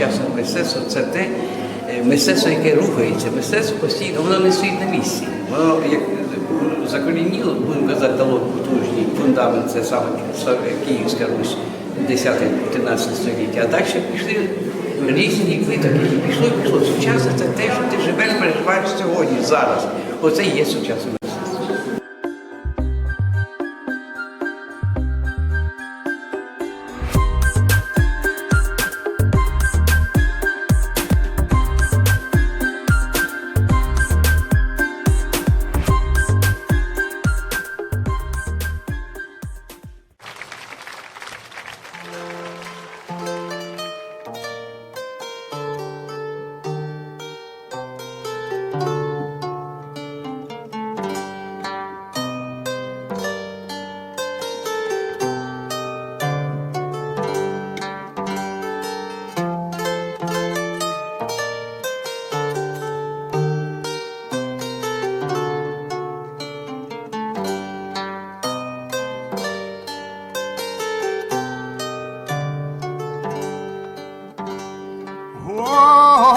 розвивається. Мистецтво це те е, мистецтво, яке рухається, мистецтво постійно, воно не стоїть на місці. Воно як закорініло, будемо казати, дало потужний фундамент, це саме Київська Русь, 10-13 століття. А далі пішли різні витоки. І пішло, пішло. Сучасне це те, що ти живеш, переживаєш сьогодні, зараз. Оце і є сучасне мистецтво.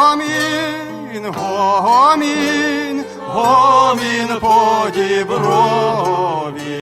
Гомін, гомін, гомін по діброві.